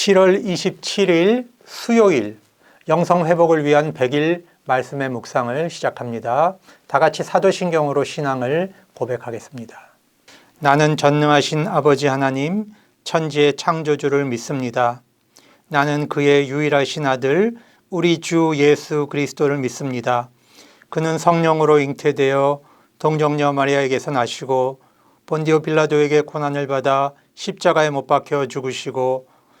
7월 27일 수요일 영성 회복을 위한 100일 말씀의 묵상을 시작합니다. 다 같이 사도신경으로 신앙을 고백하겠습니다. 나는 전능하신 아버지 하나님, 천지의 창조주를 믿습니다. 나는 그의 유일하신 아들, 우리 주 예수 그리스도를 믿습니다. 그는 성령으로 잉태되어 동정녀 마리아에게서 나시고 본디오 빌라도에게 고난을 받아 십자가에 못 박혀 죽으시고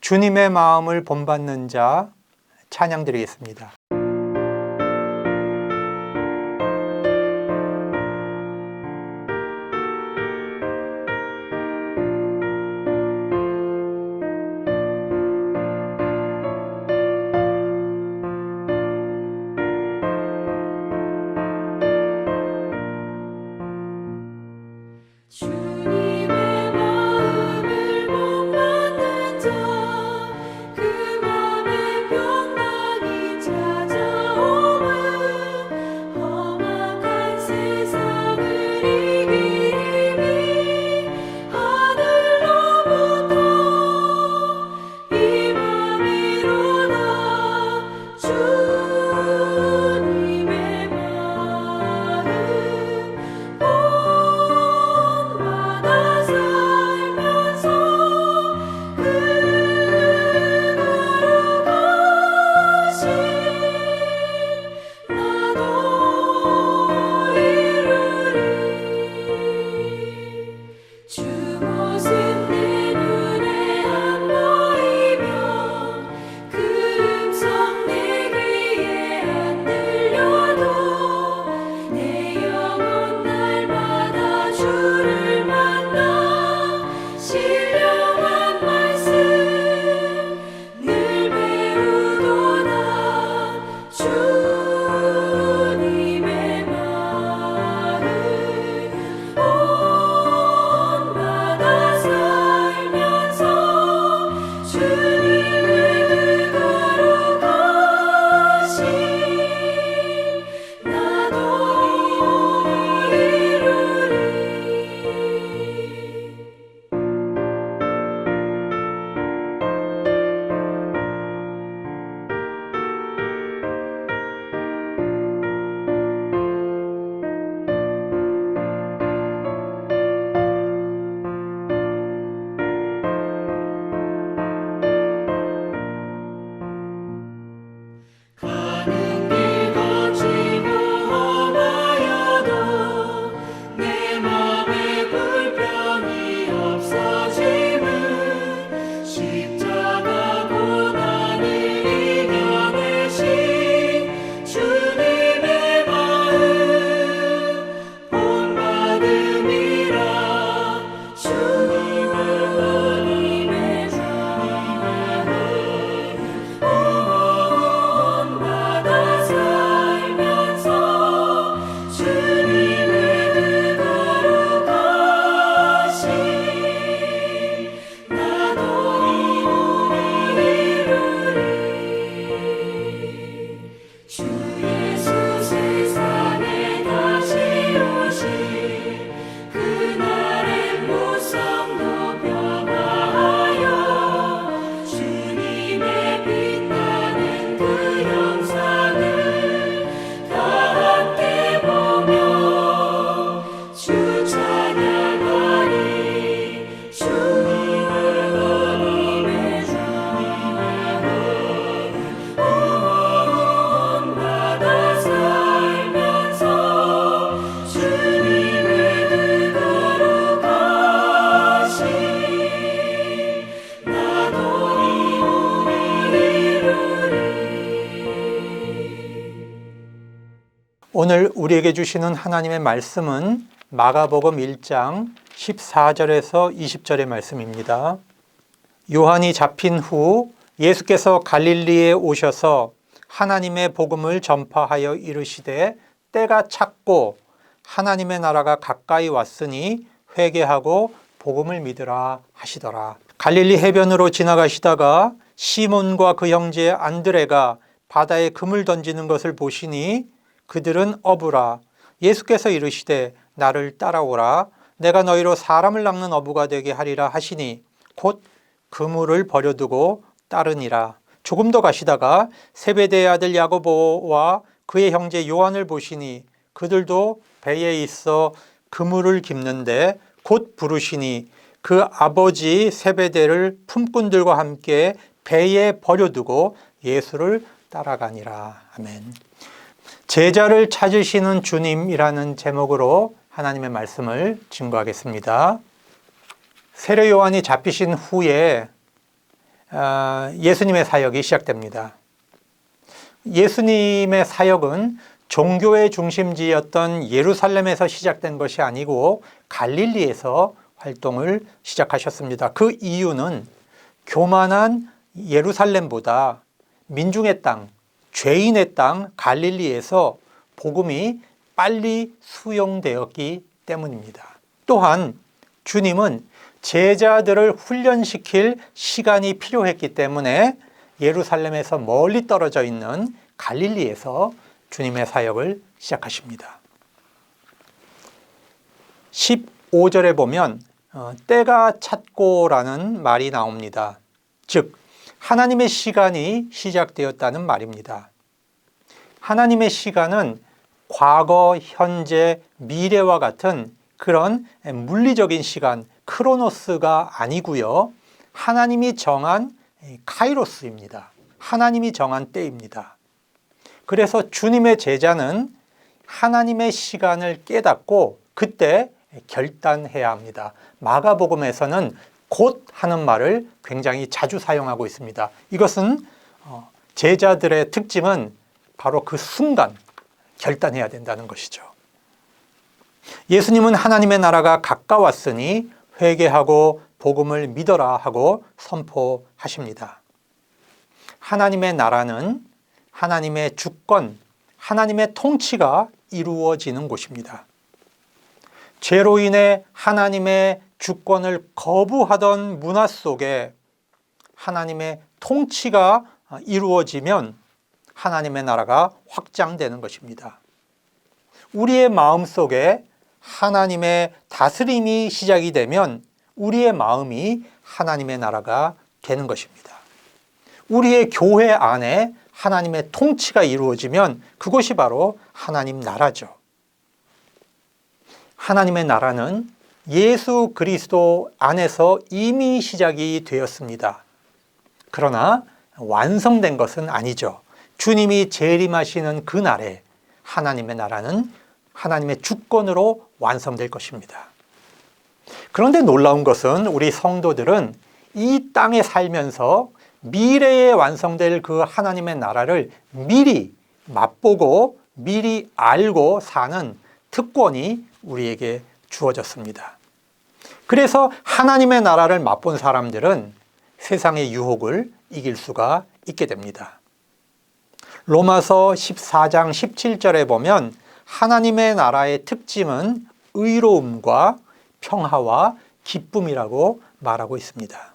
주님의 마음을 본받는 자 찬양 드리겠습니다. 주 우리에게 주시는 하나님의 말씀은 마가복음 1장 14절에서 20절의 말씀입니다. 요한이 잡힌 후 예수께서 갈릴리에 오셔서 하나님의 복음을 전파하여 이르시되 때가 찼고 하나님의 나라가 가까이 왔으니 회개하고 복음을 믿으라 하시더라. 갈릴리 해변으로 지나가시다가 시몬과 그 형제 안드레가 바다에 금을 던지는 것을 보시니 그들은 어부라. 예수께서 이르시되 나를 따라오라. 내가 너희로 사람을 낚는 어부가 되게 하리라 하시니 곧 그물을 버려두고 따르니라. 조금 더 가시다가 세베대의 아들 야고보와 그의 형제 요한을 보시니 그들도 배에 있어 그물을 깁는데 곧 부르시니 그 아버지 세베대를 품꾼들과 함께 배에 버려두고 예수를 따라가니라. 아멘. 제자를 찾으시는 주님이라는 제목으로 하나님의 말씀을 증거하겠습니다. 세례 요한이 잡히신 후에 아, 예수님의 사역이 시작됩니다. 예수님의 사역은 종교의 중심지였던 예루살렘에서 시작된 것이 아니고 갈릴리에서 활동을 시작하셨습니다. 그 이유는 교만한 예루살렘보다 민중의 땅, 죄인의 땅 갈릴리에서 복음이 빨리 수용되었기 때문입니다. 또한 주님은 제자들을 훈련시킬 시간이 필요했기 때문에 예루살렘에서 멀리 떨어져 있는 갈릴리에서 주님의 사역을 시작하십니다. 15절에 보면 어, 때가 찼고라는 말이 나옵니다. 즉 하나님의 시간이 시작되었다는 말입니다. 하나님의 시간은 과거, 현재, 미래와 같은 그런 물리적인 시간, 크로노스가 아니고요. 하나님이 정한 카이로스입니다. 하나님이 정한 때입니다. 그래서 주님의 제자는 하나님의 시간을 깨닫고 그때 결단해야 합니다. 마가복음에서는 곧 하는 말을 굉장히 자주 사용하고 있습니다. 이것은 어, 제자들의 특징은 바로 그 순간 결단해야 된다는 것이죠. 예수님은 하나님의 나라가 가까웠으니 회개하고 복음을 믿어라 하고 선포하십니다. 하나님의 나라는 하나님의 주권, 하나님의 통치가 이루어지는 곳입니다. 죄로 인해 하나님의 주권을 거부하던 문화 속에 하나님의 통치가 이루어지면 하나님의 나라가 확장되는 것입니다. 우리의 마음 속에 하나님의 다스림이 시작이 되면 우리의 마음이 하나님의 나라가 되는 것입니다. 우리의 교회 안에 하나님의 통치가 이루어지면 그것이 바로 하나님 나라죠. 하나님의 나라는 예수 그리스도 안에서 이미 시작이 되었습니다. 그러나 완성된 것은 아니죠. 주님이 재림하시는 그날에 하나님의 나라는 하나님의 주권으로 완성될 것입니다. 그런데 놀라운 것은 우리 성도들은 이 땅에 살면서 미래에 완성될 그 하나님의 나라를 미리 맛보고 미리 알고 사는 특권이 우리에게 주어졌습니다. 그래서 하나님의 나라를 맛본 사람들은 세상의 유혹을 이길 수가 있게 됩니다. 로마서 14장 17절에 보면 하나님의 나라의 특징은 의로움과 평화와 기쁨이라고 말하고 있습니다.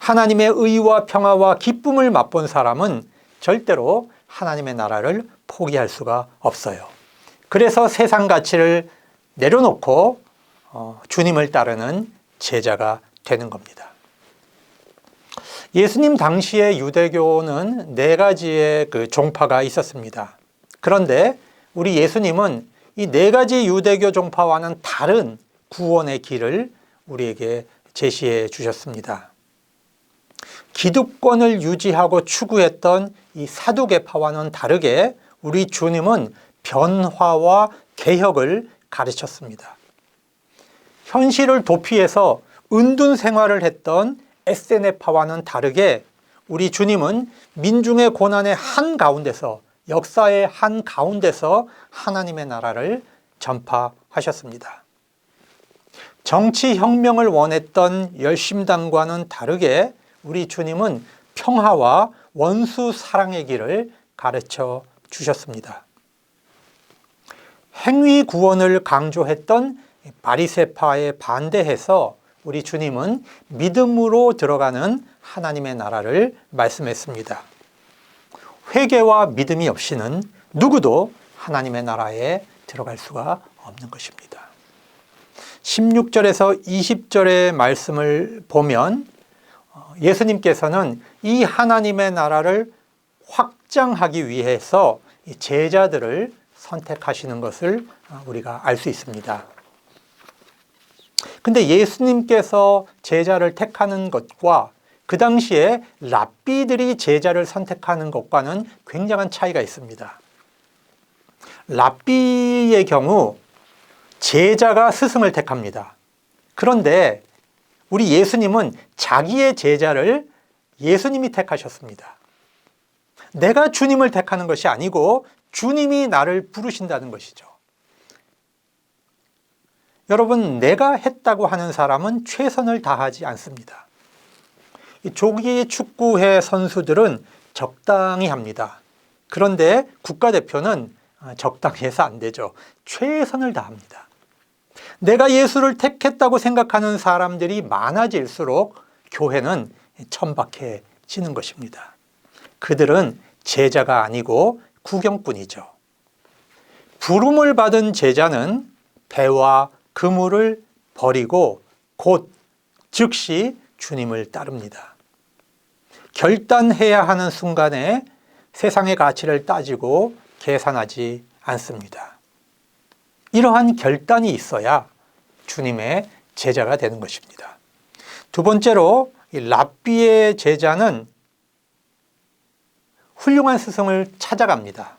하나님의 의와 평화와 기쁨을 맛본 사람은 절대로 하나님의 나라를 포기할 수가 없어요. 그래서 세상 가치를 내려놓고 어, 주님을 따르는 제자가 되는 겁니다. 예수님 당시의 유대교는 네 가지의 그 종파가 있었습니다. 그런데 우리 예수님은 이 네 가지 유대교 종파와는 다른 구원의 길을 우리에게 제시해 주셨습니다. 기득권을 유지하고 추구했던 이 사두개파와는 다르게 우리 주님은 변화와 개혁을 가르쳤습니다. 현실을 도피해서 은둔 생활을 했던 에세네파와는 다르게 우리 주님은 민중의 고난의 한 가운데서 역사의 한 가운데서 하나님의 나라를 전파하셨습니다. 정치 혁명을 원했던 열심당과는 다르게 우리 주님은 평화와 원수 사랑의 길을 가르쳐 주셨습니다. 행위 구원을 강조했던 바리세파에 반대해서 우리 주님은 믿음으로 들어가는 하나님의 나라를 말씀했습니다. 회개와 믿음이 없이는 누구도 하나님의 나라에 들어갈 수가 없는 것입니다. 16절에서 20절의 말씀을 보면 어, 예수님께서는 이 하나님의 나라를 확장하기 위해서 이 제자들을 선택하시는 것을 어, 우리가 알 수 있습니다. 근데 예수님께서 제자를 택하는 것과 그 당시에 랍비들이 제자를 선택하는 것과는 굉장한 차이가 있습니다. 랍비의 경우 제자가 스승을 택합니다. 그런데 우리 예수님은 자기의 제자를 예수님이 택하셨습니다. 내가 주님을 택하는 것이 아니고 주님이 나를 부르신다는 것이죠. 여러분, 내가 했다고 하는 사람은 최선을 다하지 않습니다. 이 조기 축구회 선수들은 적당히 합니다. 그런데 국가대표는 아, 적당히 해서 안 되죠. 최선을 다합니다. 내가 예수를 택했다고 생각하는 사람들이 많아질수록 교회는 천박해지는 것입니다. 그들은 제자가 아니고 구경꾼이죠. 부름을 받은 제자는 배와 그물을 버리고 곧 즉시 주님을 따릅니다. 결단해야 하는 순간에 세상의 가치를 따지고 계산하지 않습니다. 이러한 결단이 있어야 주님의 제자가 되는 것입니다. 두 번째로 이 랍비의 제자는 훌륭한 스승을 찾아갑니다.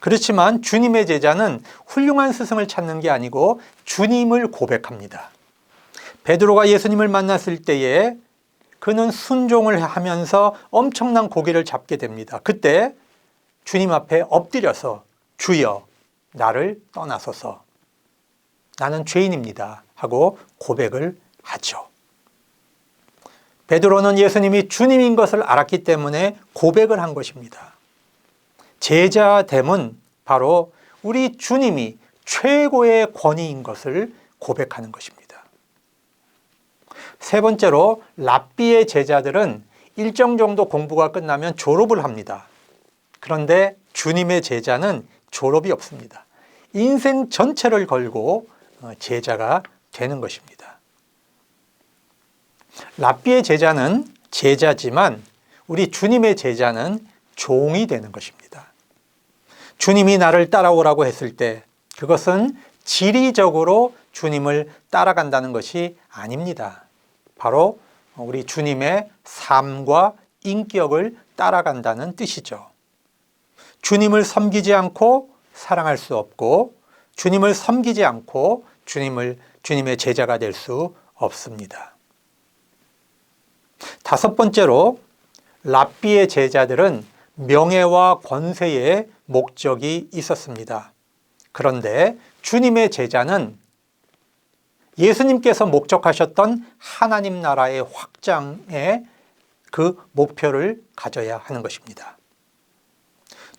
그렇지만 주님의 제자는 훌륭한 스승을 찾는 게 아니고 주님을 고백합니다. 베드로가 예수님을 만났을 때에 그는 순종을 하면서 엄청난 고기를 잡게 됩니다. 그때 주님 앞에 엎드려서 주여 나를 떠나소서 나는 죄인입니다 하고 고백을 하죠. 베드로는 예수님이 주님인 것을 알았기 때문에 고백을 한 것입니다. 제자됨은 바로 우리 주님이 최고의 권위인 것을 고백하는 것입니다. 세 번째로 랍비의 제자들은 일정 정도 공부가 끝나면 졸업을 합니다. 그런데 주님의 제자는 졸업이 없습니다. 인생 전체를 걸고 어, 제자가 되는 것입니다. 랍비의 제자는 제자지만 우리 주님의 제자는 종이 되는 것입니다. 주님이 나를 따라오라고 했을 때 그것은 지리적으로 주님을 따라간다는 것이 아닙니다. 바로 우리 주님의 삶과 인격을 따라간다는 뜻이죠. 주님을 섬기지 않고 사랑할 수 없고 주님을 섬기지 않고 주님을 주님의 제자가 될 수 없습니다. 다섯 번째로 랍비의 제자들은 명예와 권세의 목적이 있었습니다. 그런데 주님의 제자는 예수님께서 목적하셨던 하나님 나라의 확장에 그 목표를 가져야 하는 것입니다.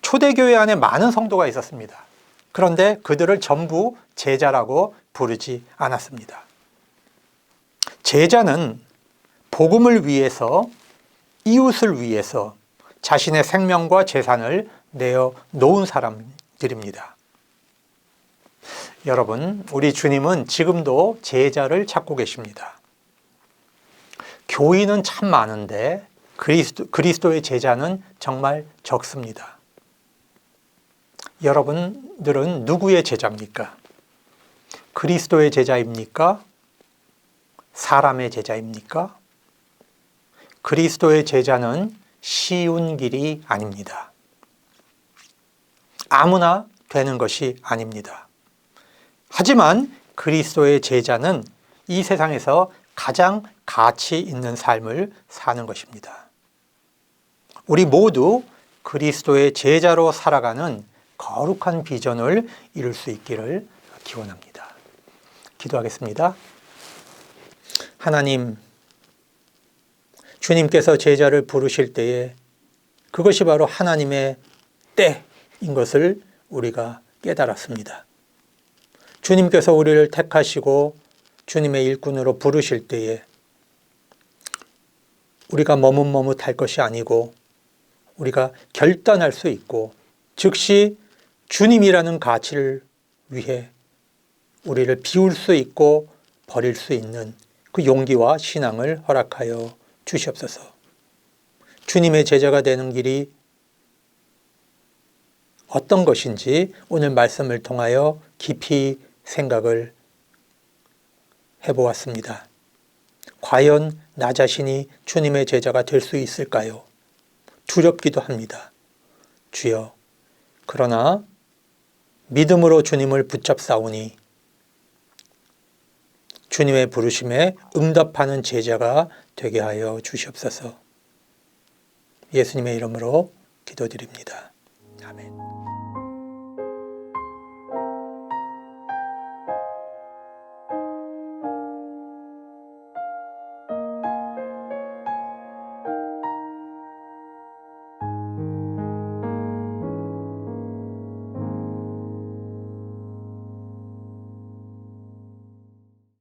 초대교회 안에 많은 성도가 있었습니다. 그런데 그들을 전부 제자라고 부르지 않았습니다. 제자는 복음을 위해서 이웃을 위해서 자신의 생명과 재산을 내어 놓은 사람들입니다. 여러분, 우리 주님은 지금도 제자를 찾고 계십니다. 교인은 참 많은데 그리스도, 그리스도의 제자는 정말 적습니다. 여러분들은 누구의 제자입니까? 그리스도의 제자입니까? 사람의 제자입니까? 그리스도의 제자는 쉬운 길이 아닙니다. 아무나 되는 것이 아닙니다. 하지만 그리스도의 제자는 이 세상에서 가장 가치 있는 삶을 사는 것입니다. 우리 모두 그리스도의 제자로 살아가는 거룩한 비전을 이룰 수 있기를 기원합니다. 기도하겠습니다. 하나님, 주님께서 제자를 부르실 때에 그것이 바로 하나님의 때 인 것을 우리가 깨달았습니다. 주님께서 우리를 택하시고 주님의 일꾼으로 부르실 때에 우리가 머뭇머뭇할 것이 아니고 우리가 결단할 수 있고 즉시 주님이라는 가치를 위해 우리를 비울 수 있고 버릴 수 있는 그 용기와 신앙을 허락하여 주시옵소서. 주님의 제자가 되는 길이 어떤 것인지 오늘 말씀을 통하여 깊이 생각을 해보았습니다. 과연 나 자신이 주님의 제자가 될 수 있을까요? 두렵기도 합니다. 주여, 그러나 믿음으로 주님을 붙잡사오니 주님의 부르심에 응답하는 제자가 되게 하여 주시옵소서. 예수님의 이름으로 기도드립니다.